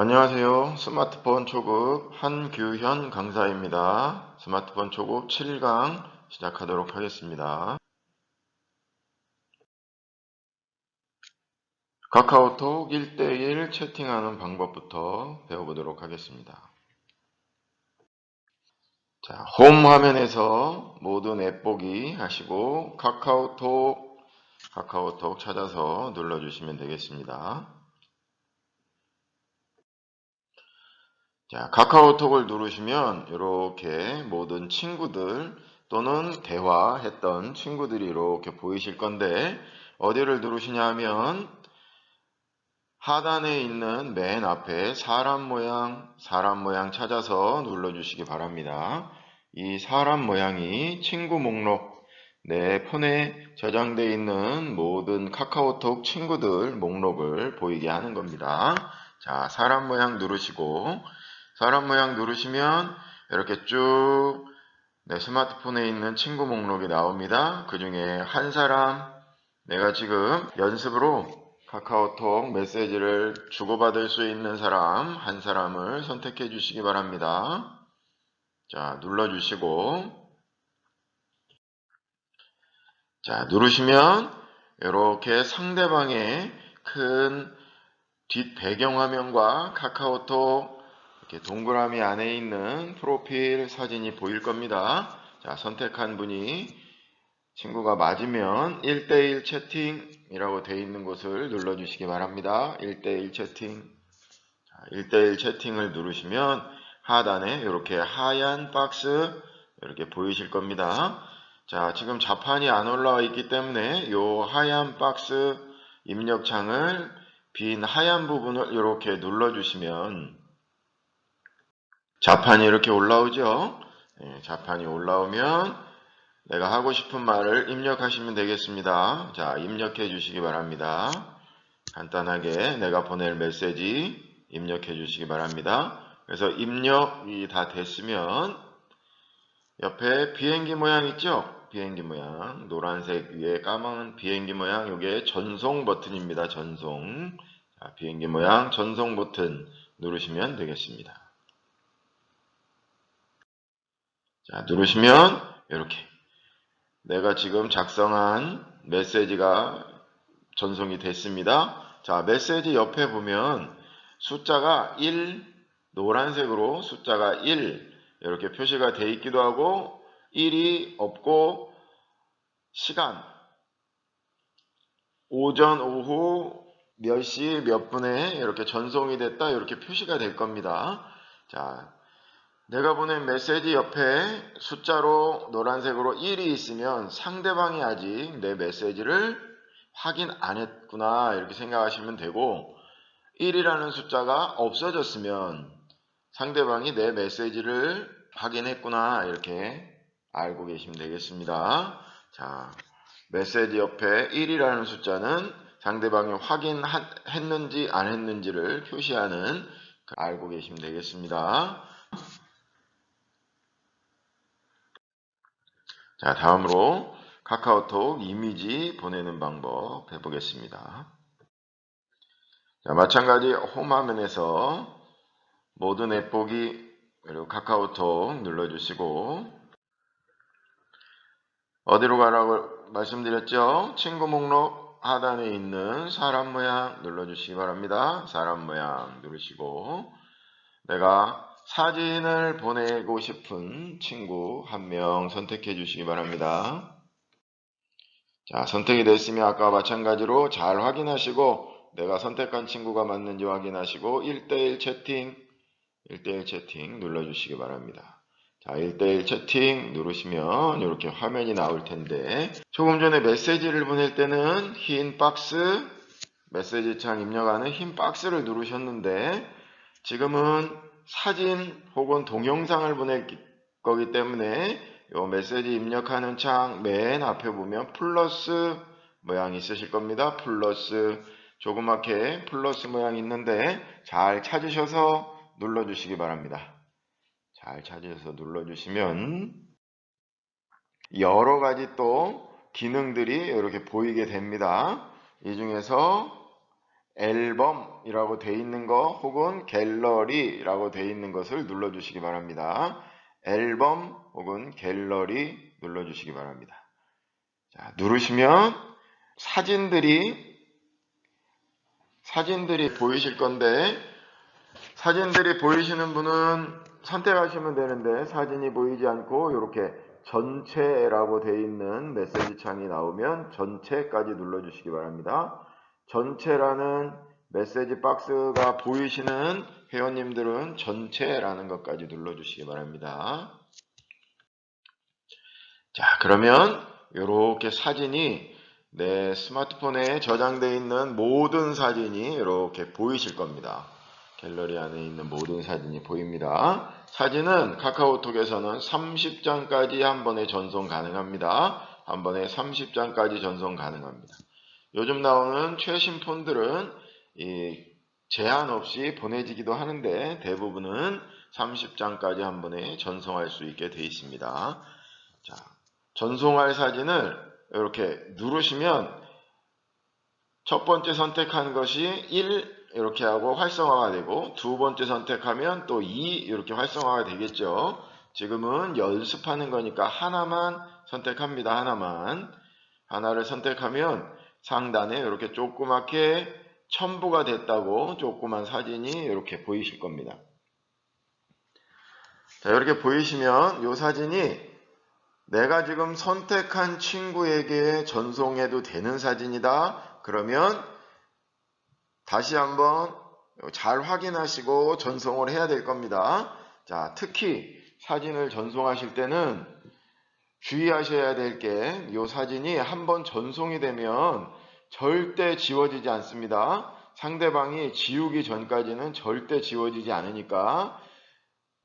안녕하세요. 스마트폰 초급 한규현 강사입니다. 스마트폰 초급 7강 시작하도록 하겠습니다. 카카오톡 1대1 채팅하는 방법부터 배워보도록 하겠습니다. 자, 홈 화면에서 모든 앱 보기 하시고 카카오톡, 카카오톡 찾아서 눌러주시면 되겠습니다. 자, 카카오톡을 누르시면 이렇게 모든 친구들 또는 대화했던 친구들이 이렇게 보이실 건데 어디를 누르시냐 하면 하단에 있는 맨 앞에 사람 모양, 사람 모양 찾아서 눌러주시기 바랍니다. 이 사람 모양이 친구 목록, 내 폰에 저장되어 있는 모든 카카오톡 친구들 목록을 보이게 하는 겁니다. 자, 사람 모양 누르시고 사람 모양 누르시면 이렇게 쭉내 스마트폰에 있는 친구 목록이 나옵니다. 그 중에 한 사람, 내가 지금 연습으로 카카오톡 메시지를 주고받을 수 있는 사람, 한 사람을 선택해 주시기 바랍니다. 자, 눌러주시고, 자, 누르시면 이렇게 상대방의 큰 뒷 배경화면과 카카오톡 이렇게 동그라미 안에 있는 프로필 사진이 보일 겁니다. 자, 선택한 분이 친구가 맞으면 1대1 채팅이라고 되어 있는 곳을 눌러주시기 바랍니다. 1대1 채팅. 자, 1대1 채팅을 누르시면 하단에 이렇게 하얀 박스 이렇게 보이실 겁니다. 자, 지금 자판이 안 올라와 있기 때문에 이 하얀 박스 입력창을 빈 하얀 부분을 이렇게 눌러주시면 자판이 이렇게 올라오죠. 예, 자판이 올라오면 내가 하고 싶은 말을 입력하시면 되겠습니다. 자, 입력해 주시기 바랍니다. 간단하게 내가 보낼 메시지 입력해 주시기 바랍니다. 그래서 입력이 다 됐으면 옆에 비행기 모양 있죠? 비행기 모양 노란색 위에 까만 비행기 모양 이게 전송 버튼입니다. 전송 자, 비행기 모양 전송 버튼 누르시면 되겠습니다. 자 누르시면 이렇게 내가 지금 작성한 메시지가 전송이 됐습니다. 자 메시지 옆에 보면 숫자가 1 노란색으로 숫자가 1 이렇게 표시가 되어 있기도 하고 1이 없고 시간 오전 오후 몇 시 몇 분에 이렇게 전송이 됐다 이렇게 표시가 될 겁니다. 자, 내가 보낸 메시지 옆에 숫자로 노란색으로 1이 있으면 상대방이 아직 내 메시지를 확인 안 했구나 이렇게 생각하시면 되고 1이라는 숫자가 없어졌으면 상대방이 내 메시지를 확인했구나 이렇게 알고 계시면 되겠습니다. 자, 메시지 옆에 1이라는 숫자는 상대방이 확인했는지 안 했는지를 표시하는 알고 계시면 되겠습니다. 자, 다음으로 카카오톡 이미지 보내는 방법 해보겠습니다. 자, 마찬가지 홈 화면에서 모든 앱 보기 그리고 카카오톡 눌러주시고 어디로 가라고 말씀드렸죠? 친구 목록 하단에 있는 사람 모양 눌러주시기 바랍니다. 사람 모양 누르시고 내가 사진을 보내고 싶은 친구 한 명 선택해 주시기 바랍니다. 자, 선택이 됐으면 아까 마찬가지로 잘 확인하시고 내가 선택한 친구가 맞는지 확인하시고 1대1 채팅, 1대1 채팅 눌러주시기 바랍니다. 자, 1대1 채팅 누르시면 이렇게 화면이 나올 텐데 조금 전에 메시지를 보낼 때는 흰 박스, 메시지 창 입력하는 흰 박스를 누르셨는데 지금은 사진 혹은 동영상을 보낼 거기 때문에 이 메시지 입력하는 창 맨 앞에 보면 플러스 모양이 있으실 겁니다. 플러스 조그맣게 플러스 모양이 있는데 잘 찾으셔서 눌러주시기 바랍니다. 잘 찾으셔서 눌러주시면 여러 가지 또 기능들이 이렇게 보이게 됩니다. 이 중에서 앨범이라고 돼 있는 거 혹은 갤러리라고 돼 있는 것을 눌러주시기 바랍니다. 앨범 혹은 갤러리 눌러주시기 바랍니다. 자, 누르시면 사진들이 사진들이 보이실 건데 사진들이 보이시는 분은 선택하시면 되는데 사진이 보이지 않고 이렇게 전체라고 되어 있는 메시지 창이 나오면 전체까지 눌러주시기 바랍니다. 전체라는 메시지 박스가 보이시는 회원님들은 전체라는 것까지 눌러주시기 바랍니다. 자, 그러면 이렇게 사진이 내 스마트폰에 저장되어 있는 모든 사진이 이렇게 보이실 겁니다. 갤러리 안에 있는 모든 사진이 보입니다. 사진은 카카오톡에서는 30장까지 한 번에 전송 가능합니다. 한 번에 30장까지 전송 가능합니다. 요즘 나오는 최신 폰들은 이 제한 없이 보내지기도 하는데 대부분은 30장까지 한 번에 전송할 수 있게 되어 있습니다. 자, 전송할 사진을 이렇게 누르시면 첫 번째 선택한 것이 1 이렇게 하고 활성화가 되고 두 번째 선택하면 또 2 이렇게 활성화가 되겠죠. 지금은 연습하는 거니까 하나만 선택합니다. 하나만. 하나를 선택하면 상단에 이렇게 조그맣게 첨부가 됐다고 조그만 사진이 이렇게 보이실 겁니다. 자, 이렇게 보이시면 이 사진이 내가 지금 선택한 친구에게 전송해도 되는 사진이다. 그러면 다시 한번 잘 확인하시고 전송을 해야 될 겁니다. 자, 특히 사진을 전송하실 때는 주의하셔야 될 게 이 사진이 한번 전송이 되면 절대 지워지지 않습니다. 상대방이 지우기 전까지는 절대 지워지지 않으니까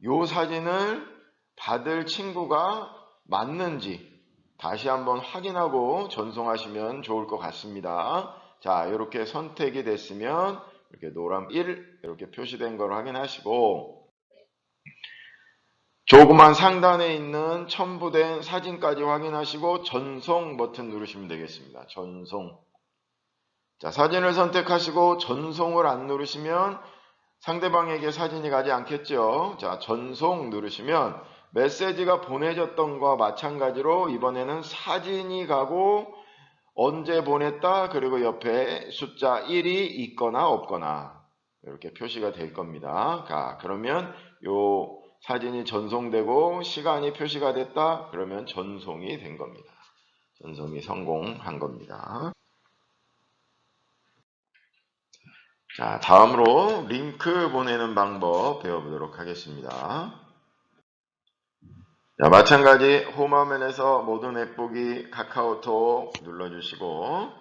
이 사진을 받을 친구가 맞는지 다시 한번 확인하고 전송하시면 좋을 것 같습니다. 자, 이렇게 선택이 됐으면 이렇게 노란 1 이렇게 표시된 걸 확인하시고 조그만 상단에 있는 첨부된 사진까지 확인하시고 전송 버튼 누르시면 되겠습니다. 전송. 자, 사진을 선택하시고 전송을 안 누르시면 상대방에게 사진이 가지 않겠죠. 자, 전송 누르시면 메시지가 보내졌던 것과 마찬가지로 이번에는 사진이 가고 언제 보냈다 그리고 옆에 숫자 1이 있거나 없거나 이렇게 표시가 될 겁니다. 자, 그러면 요 사진이 전송되고 시간이 표시가 됐다 그러면 전송이 된 겁니다. 전송이 성공한 겁니다. 자, 다음으로 링크 보내는 방법 배워보도록 하겠습니다. 자, 마찬가지 홈화면에서 모든 앱 보기 카카오톡 눌러주시고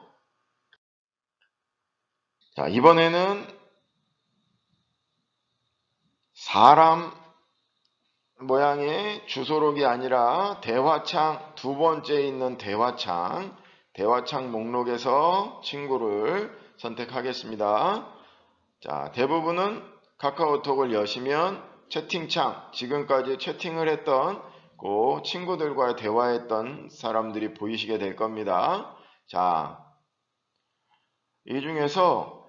자, 이번에는 사람 모양의 주소록이 아니라 대화창 두 번째 있는 대화창 대화창 목록에서 친구를 선택하겠습니다. 자, 대부분은 카카오톡을 여시면 채팅창 지금까지 채팅을 했던 그 친구들과 대화했던 사람들이 보이시게 될 겁니다. 자, 이 중에서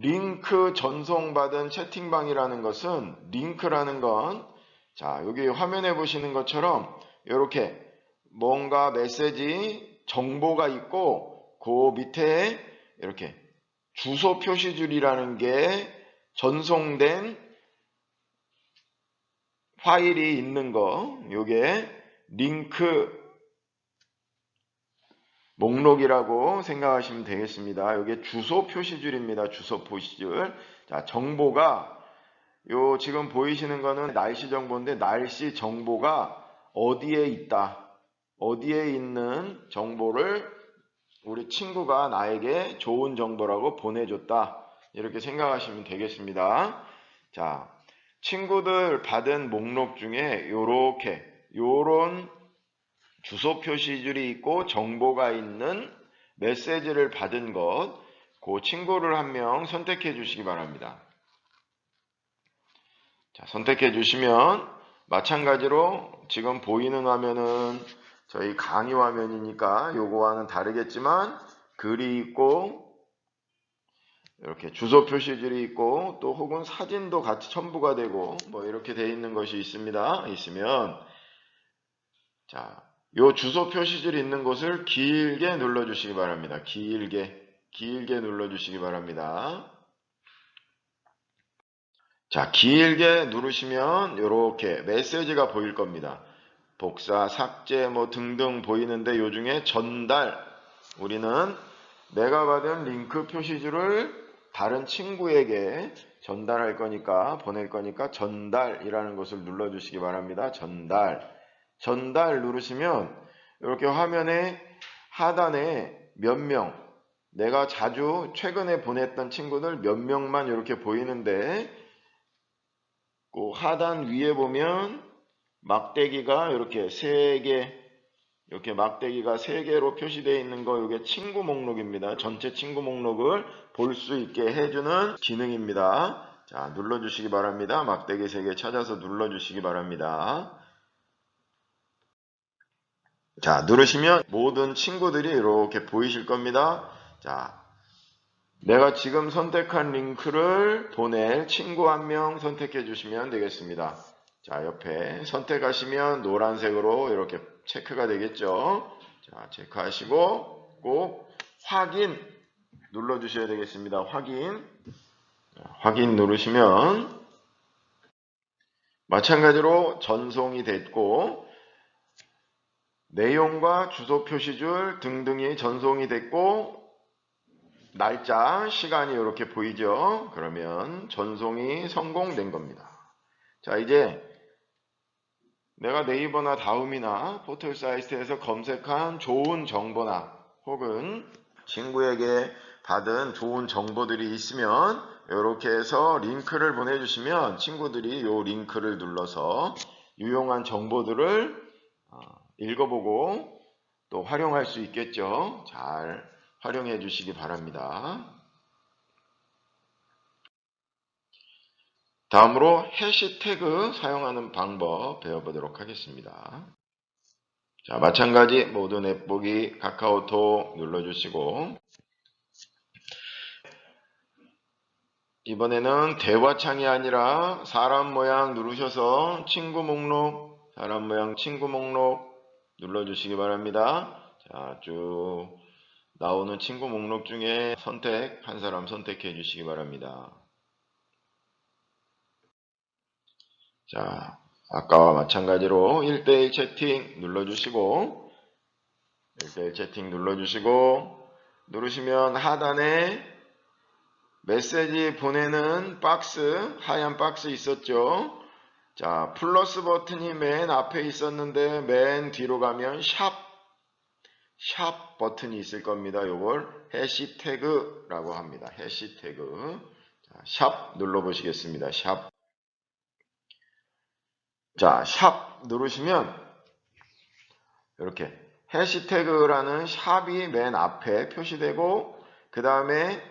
링크 전송받은 채팅방이라는 것은 링크라는 건 자, 여기 화면에 보시는 것처럼 이렇게 뭔가 메시지 정보가 있고 그 밑에 이렇게 주소 표시줄이라는 게 전송된 파일이 있는 거, 요게 링크 목록이라고 생각하시면 되겠습니다. 요게 주소 표시줄입니다. 주소 표시줄. 자, 정보가 요 지금 보이시는 거는 날씨 정보인데 날씨 정보가 어디에 있다. 어디에 있는 정보를 우리 친구가 나에게 좋은 정보라고 보내줬다. 이렇게 생각하시면 되겠습니다. 자, 친구들 받은 목록 중에 요렇게 요런 주소 표시줄이 있고 정보가 있는 메시지를 받은 것, 그 친구를 한 명 선택해 주시기 바랍니다. 자, 선택해 주시면 마찬가지로 지금 보이는 화면은 저희 강의 화면이니까 요거와는 다르겠지만 글이 있고 이렇게 주소 표시줄이 있고 또 혹은 사진도 같이 첨부가 되고 뭐 이렇게 돼 있는 것이 있습니다. 있으면 자, 요 주소 표시줄 있는 곳을 길게 눌러 주시기 바랍니다. 길게 길게 눌러 주시기 바랍니다. 자, 길게 누르시면 이렇게 메시지가 보일 겁니다. 복사, 삭제 뭐 등등 보이는데 요 중에 전달 우리는 내가 받은 링크 표시줄을 다른 친구에게 전달할 거니까 보낼 거니까 전달이라는 것을 눌러 주시기 바랍니다. 전달. 전달 누르시면 이렇게 화면에 하단에 몇 명, 내가 자주 최근에 보냈던 친구들 몇 명만 이렇게 보이는데 그 하단 위에 보면 막대기가 이렇게 세 개, 이렇게 막대기가 세 개로 표시되어 있는 거 이게 친구 목록입니다. 전체 친구 목록을 볼 수 있게 해주는 기능입니다. 자, 눌러주시기 바랍니다. 막대기 세 개 찾아서 눌러주시기 바랍니다. 자, 누르시면 모든 친구들이 이렇게 보이실 겁니다. 자, 내가 지금 선택한 링크를 보낼 친구 한 명 선택해 주시면 되겠습니다. 자, 옆에 선택하시면 노란색으로 이렇게 체크가 되겠죠. 자, 체크하시고 꼭 확인 눌러 주셔야 되겠습니다. 확인. 자, 확인 누르시면 마찬가지로 전송이 됐고 내용과 주소 표시줄 등등이 전송이 됐고 날짜, 시간이 이렇게 보이죠? 그러면 전송이 성공된 겁니다. 자, 이제 내가 네이버나 다음이나 포털 사이트에서 검색한 좋은 정보나 혹은 친구에게 받은 좋은 정보들이 있으면 이렇게 해서 링크를 보내주시면 친구들이 이 링크를 눌러서 유용한 정보들을 어, 읽어보고 또 활용할 수 있겠죠. 잘 활용해 주시기 바랍니다. 다음으로 해시태그 사용하는 방법 배워보도록 하겠습니다. 자, 마찬가지 모든 앱 보기 카카오톡 눌러주시고 이번에는 대화창이 아니라 사람 모양 누르셔서 친구 목록, 사람 모양 친구 목록 눌러주시기 바랍니다. 자, 쭉 나오는 친구 목록 중에 선택, 한 사람 선택해 주시기 바랍니다. 자, 아까와 마찬가지로 1대1 채팅 눌러주시고 1대1 채팅 눌러주시고 누르시면 하단에 메시지 보내는 박스 하얀 박스 있었죠 자 플러스 버튼이 맨 앞에 있었는데 맨 뒤로 가면 샵, 샵 버튼이 있을 겁니다 요걸 해시태그라고 합니다 해시태그 자, 샵 눌러 보시겠습니다 샵 자, 샵 누르시면 이렇게 해시태그라는 샵이 맨 앞에 표시되고 그 다음에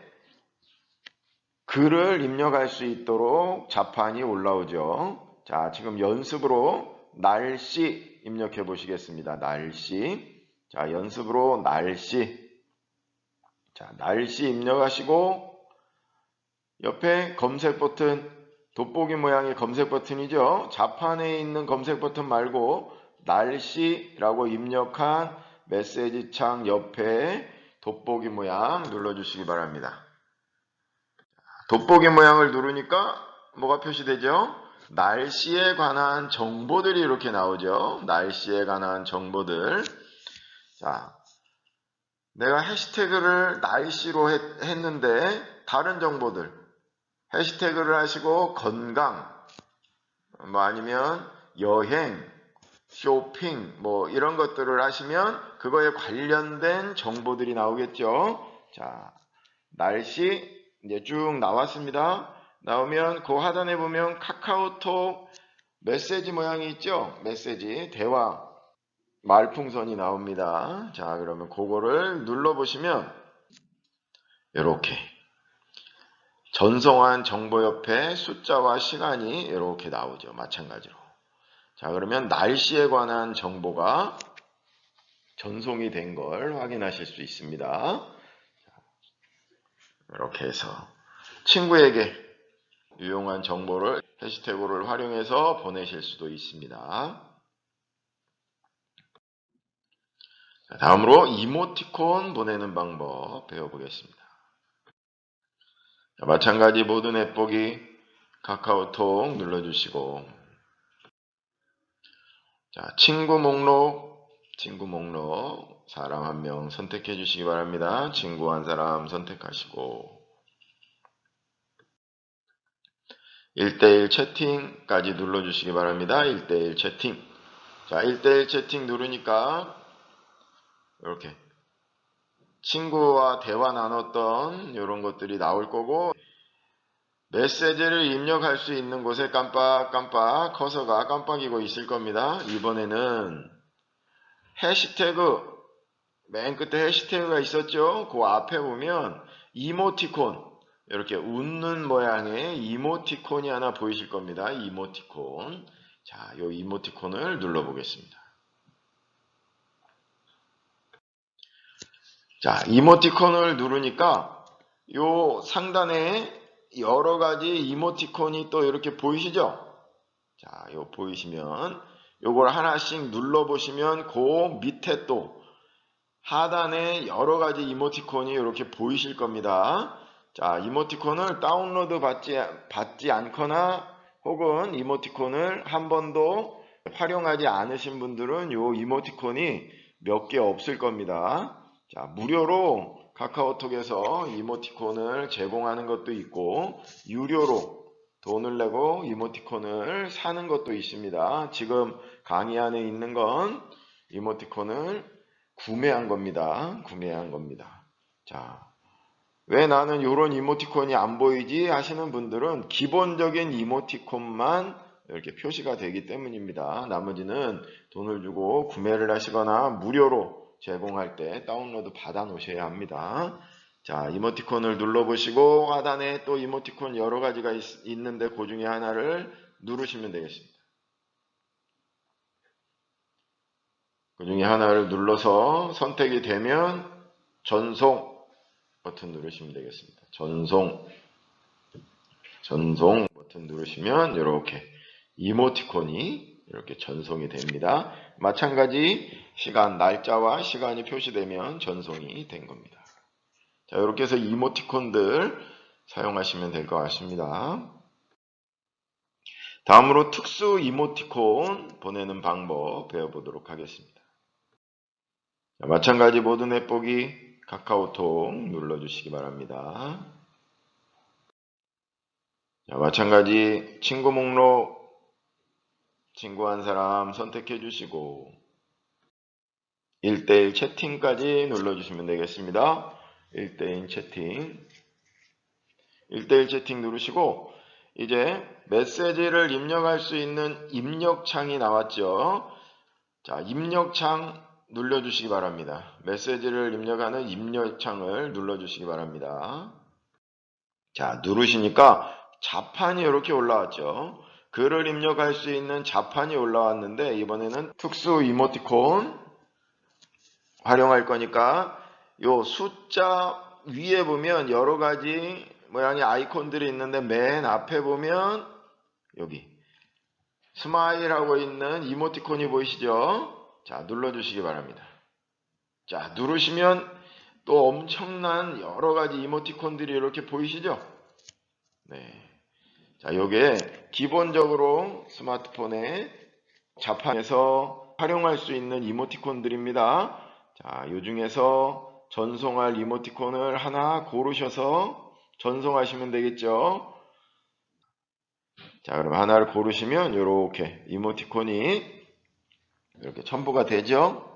글을 입력할 수 있도록 자판이 올라오죠. 자, 지금 연습으로 날씨 입력해 보시겠습니다. 날씨. 자, 연습으로 날씨. 자, 날씨 입력하시고 옆에 검색 버튼 돋보기 모양의 검색 버튼이죠. 자판에 있는 검색 버튼 말고 날씨라고 입력한 메시지 창 옆에 돋보기 모양 눌러주시기 바랍니다. 돋보기 모양을 누르니까 뭐가 표시되죠? 날씨에 관한 정보들이 이렇게 나오죠. 날씨에 관한 정보들. 자, 내가 해시태그를 날씨로 했, 했는데 다른 정보들 해시태그를 하시고 건강 뭐 아니면 여행 쇼핑 뭐 이런 것들을 하시면 그거에 관련된 정보들이 나오겠죠. 자, 날씨 이제 쭉 나왔습니다. 나오면 그 하단에 보면 카카오톡 메시지 모양이 있죠. 메시지 대화 말풍선이 나옵니다. 자, 그러면 그거를 눌러 보시면 이렇게 전송한 정보 옆에 숫자와 시간이 이렇게 나오죠. 마찬가지로. 자, 그러면 날씨에 관한 정보가 전송이 된 걸 확인하실 수 있습니다. 이렇게 해서 친구에게 유용한 정보를 해시태그를 활용해서 보내실 수도 있습니다. 자, 다음으로 이모티콘 보내는 방법 배워보겠습니다. 자, 마찬가지 모든 앱 보기 카카오톡 눌러주시고 자, 친구 목록 친구 목록 사람 한 명 선택해 주시기 바랍니다. 친구 한 사람 선택하시고 1대1 채팅까지 눌러주시기 바랍니다. 1대1 채팅. 자, 1대1 채팅 누르니까 이렇게 친구와 대화 나눴던 이런 것들이 나올 거고 메시지를 입력할 수 있는 곳에 깜빡깜빡 커서가 깜빡이고 있을 겁니다. 이번에는 해시태그 맨 끝에 해시태그가 있었죠. 그 앞에 보면 이모티콘 이렇게 웃는 모양의 이모티콘이 하나 보이실 겁니다. 이모티콘. 자, 이 이모티콘을 눌러보겠습니다. 자, 이모티콘을 누르니까 요 상단에 여러 가지 이모티콘이 또 이렇게 보이시죠? 자, 요 보이시면 요걸 하나씩 눌러 보시면 그 밑에 또 하단에 여러 가지 이모티콘이 이렇게 보이실 겁니다. 자, 이모티콘을 다운로드 받지, 받지 않거나 혹은 이모티콘을 한 번도 활용하지 않으신 분들은 요 이모티콘이 몇 개 없을 겁니다. 자, 무료로 카카오톡에서 이모티콘을 제공하는 것도 있고 유료로 돈을 내고 이모티콘을 사는 것도 있습니다. 지금 강의 안에 있는 건 이모티콘을 구매한 겁니다. 구매한 겁니다. 자, 왜 나는 이런 이모티콘이 안 보이지 하시는 분들은 기본적인 이모티콘만 이렇게 표시가 되기 때문입니다. 나머지는 돈을 주고 구매를 하시거나 무료로 제공할 때 다운로드 받아 놓으셔야 합니다. 자, 이모티콘을 눌러보시고 하단에 또 이모티콘 여러 가지가 있, 는데 그 중에 하나를 누르시면 되겠습니다. 그 중에 하나를 눌러서 선택이 되면 전송 버튼 누르시면 되겠습니다. 전송 전송 버튼 누르시면 이렇게 이모티콘이 이렇게 전송이 됩니다. 마찬가지 시간, 날짜와 시간이 표시되면 전송이 된 겁니다. 자, 이렇게 해서 이모티콘들 사용하시면 될 것 같습니다. 다음으로 특수 이모티콘 보내는 방법 배워보도록 하겠습니다. 자, 마찬가지 모든 앱 보기 카카오톡 눌러주시기 바랍니다. 자, 마찬가지 친구 목록 친구 한 사람 선택해 주시고 1대1 채팅까지 눌러주시면 되겠습니다. 1대1 채팅 1대1 채팅 누르시고 이제 메시지를 입력할 수 있는 입력창이 나왔죠. 자, 입력창 눌러주시기 바랍니다. 메시지를 입력하는 입력창을 눌러주시기 바랍니다. 자, 누르시니까 자판이 이렇게 올라왔죠. 글을 입력할 수 있는 자판이 올라왔는데 이번에는 특수 이모티콘 활용할 거니까 요 숫자 위에 보면 여러 가지 모양의 아이콘들이 있는데 맨 앞에 보면 여기 스마일 하고 있는 이모티콘이 보이시죠? 자 눌러주시기 바랍니다. 자 누르시면 또 엄청난 여러 가지 이모티콘들이 이렇게 보이시죠? 네. 자, 요게 기본적으로 스마트폰에 자판에서 활용할 수 있는 이모티콘들입니다. 자, 요 중에서 전송할 이모티콘을 하나 고르셔서 전송하시면 되겠죠. 자, 그럼 하나를 고르시면 이렇게 이모티콘이 이렇게 첨부가 되죠.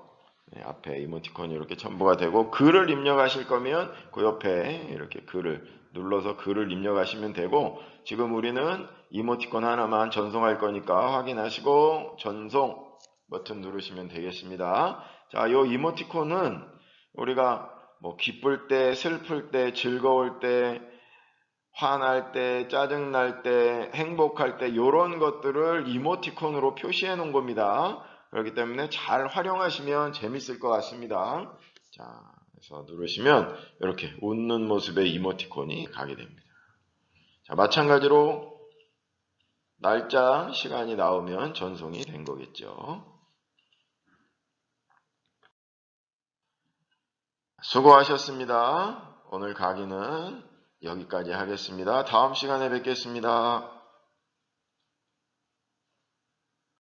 네, 앞에 이모티콘이 이렇게 첨부가 되고 글을 입력하실 거면 그 옆에 이렇게 글을 눌러서 글을 입력하시면 되고 지금 우리는 이모티콘 하나만 전송할 거니까 확인하시고 전송 버튼 누르시면 되겠습니다. 자, 요 이모티콘은 우리가 뭐 기쁠 때, 슬플 때, 즐거울 때, 화날 때, 짜증날 때, 행복할 때 이런 것들을 이모티콘으로 표시해 놓은 겁니다. 그렇기 때문에 잘 활용하시면 재밌을 것 같습니다. 자, 그래서 누르시면 이렇게 웃는 모습의 이모티콘이 가게 됩니다. 자, 마찬가지로 날짜, 시간이 나오면 전송이 된 거겠죠. 수고하셨습니다. 오늘 강의는 여기까지 하겠습니다. 다음 시간에 뵙겠습니다.